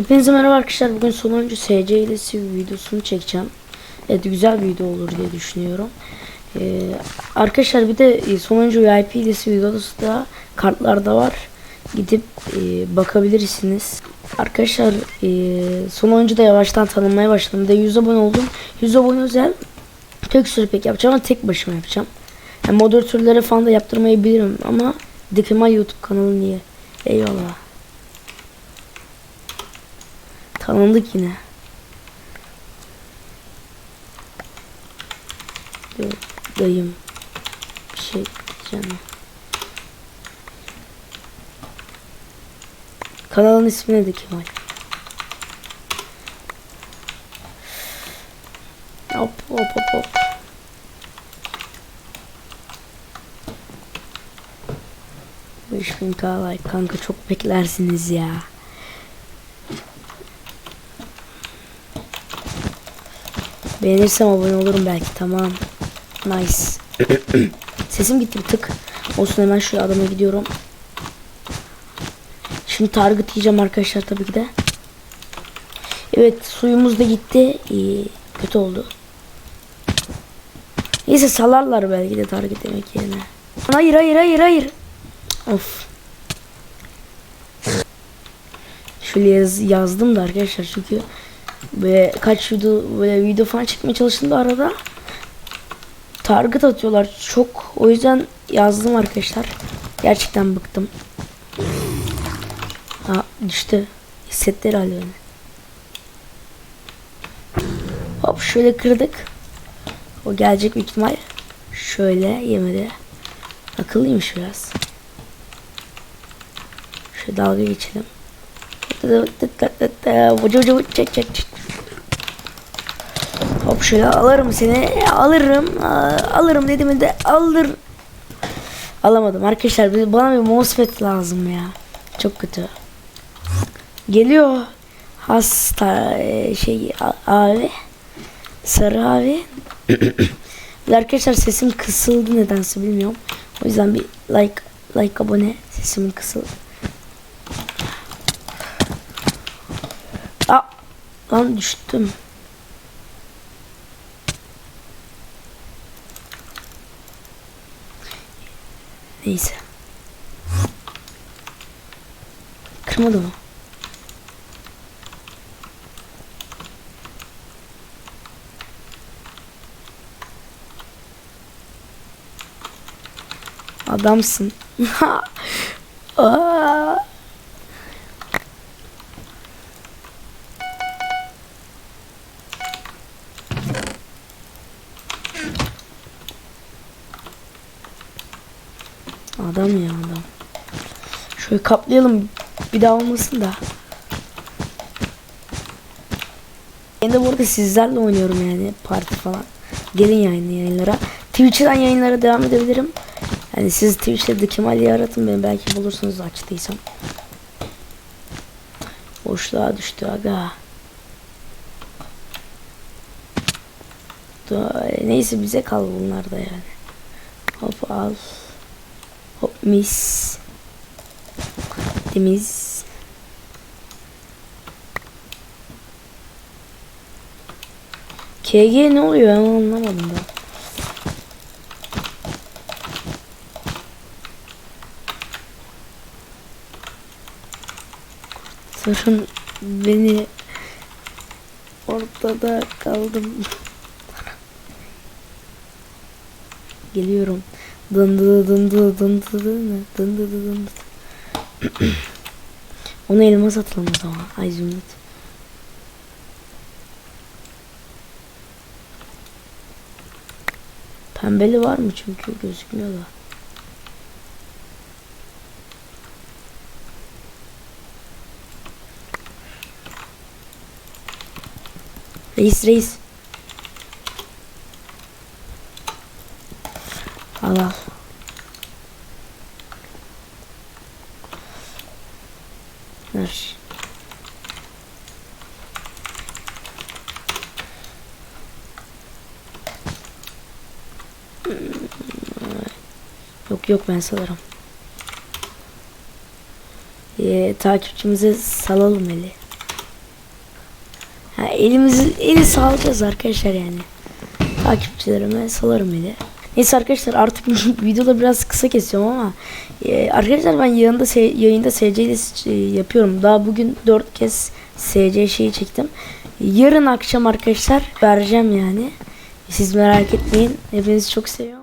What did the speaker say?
Hepinize merhaba arkadaşlar. Bugün sonuncu SC ilesi videosunu çekeceğim. Evet güzel bir video olur diye düşünüyorum. Ee, arkadaşlar bir de e, sonuncu VIP ilesi videosu da kartlarda var. Gidip e, bakabilirsiniz. Arkadaşlar e, sonuncu da yavaştan tanınmaya başladım. De 100 abone oldum. 100 abone özel tek sürü pek yapacağım ama tek başıma yapacağım. Yani moderatörlere falan da yaptırmayı bilirim ama Dikima YouTube kanalı niye? Eyvallah. Tanındık yine. Dayım. Bir şey diyeceğim. Kanalın ismi neydi Kemal? Hop hop hop hop. Bu 3000k like kanka çok beklersiniz ya. Beğenirsem abone olurum belki tamam. Nice. Sesim gitti bir tık. Olsun hemen şu adama gidiyorum. Şimdi target yiyeceğim arkadaşlar tabii ki de. Evet suyumuz da gitti. İyi, kötü oldu. Neyse salarlar belki de target yemek yerine. Hayır hayır hayır hayır. Of. Şöyle yaz, yazdım da arkadaşlar çünkü ve kaç video böyle video falan çekmeye çalıştım da arada target atıyorlar çok. O yüzden yazdım arkadaşlar. Gerçekten bıktım. Ha düştü. Hissetti herhalde beni. Hop şöyle kırdık. O gelecek büyük ihtimal şöyle yemedi akıllıymış biraz. Şöyle dalga geçelim Vucu vucu çek çek çek. Hop şöyle alırım seni. Alırım. Aa, Alırım dedim de alır. Alamadım arkadaşlar. Bana bir mousepad lazım ya. Çok kötü. Geliyor. Hasta e, şey abi. Sarı abi. Arkadaşlar sesim kısıldı nedense bilmiyorum. O yüzden bir like like abone sesimin kısıldı. Lan düştüm. Neyse. Kırmadı mı? Adamsın. Aa. Adam ya adam. Şöyle kaplayalım bir daha olmasın da. Ben de burada sizlerle oynuyorum yani parti falan. Gelin yayın yayınlara. Twitch'ten yayınlara devam edebilirim. Yani siz Twitch'te de Kemal'i aratın beni belki bulursunuz açtıysam. Boşluğa düştü aga. Neyse bize kal bunlar da yani. Hop al. Hop mis. Temiz. KG ne oluyor ben anlamadım da. Sorun beni ortada kaldım. Geliyorum. Dın dı dın dı dın dı dın dın dı dı dın dı. Onu elmas atalım o zaman. Ay zümrüt. Pembeli var mı çünkü gözükmüyor da. Reis reis. Al. Ver. Yok yok ben salarım. Ee, takipçimize salalım eli. Ha, elimizi eli sağlayacağız arkadaşlar yani. Takipçilerime salarım eli. Neyse arkadaşlar artık videoda biraz kısa kesiyorum ama e, arkadaşlar ben yayında yayında SC e, yapıyorum. Daha bugün 4 kez SC şeyi çektim. Yarın akşam arkadaşlar vereceğim yani. Siz merak etmeyin. Hepinizi çok seviyorum.